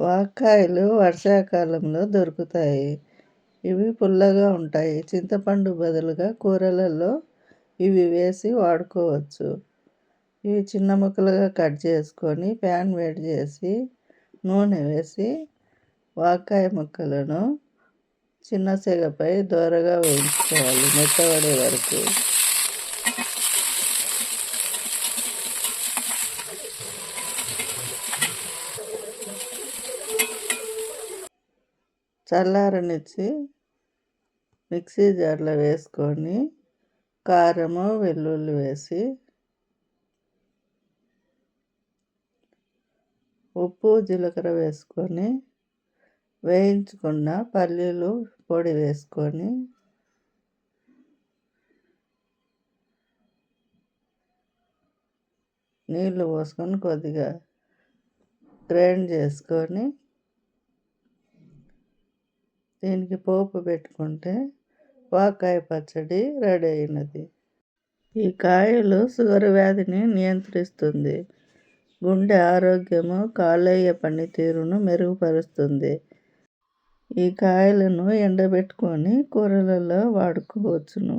వాక్కాయలు వర్షాకాలంలో దొరుకుతాయి. ఇవి పుల్లగా ఉంటాయి. చింతపండు బదులుగా కూరలలో ఇవి వేసి వాడుకోవచ్చు. ఇవి చిన్న ముక్కలుగా కట్ చేసుకొని ప్యాన్ వేడి చేసి నూనె వేసి వాకాయ ముక్కలను చిన్న సెగపై దోరగా వేయించుకోవాలి. మెత్తబడే వరకు. చల్లారనిచ్చి మిక్సీ జార్లో వేసుకొని కారము వెల్లుల్లి వేసి ఉప్పు జీలకర్ర వేసుకొని వేయించుకున్న పల్లీలు పొడి వేసుకొని నీళ్ళు పోసుకొని కొద్దిగా గ్రైండ్ చేసుకొని దీనికి పోపు పెట్టుకుంటే వాకాయ పచ్చడి రెడీ అయినది. ఈ కాయలు షుగర్ వ్యాధిని నియంత్రిస్తుంది. గుండె ఆరోగ్యము కాలేయ పనితీరును మెరుగుపరుస్తుంది. ఈ కాయలను ఎండబెట్టుకొని కూరలలో వాడుకోవచ్చును.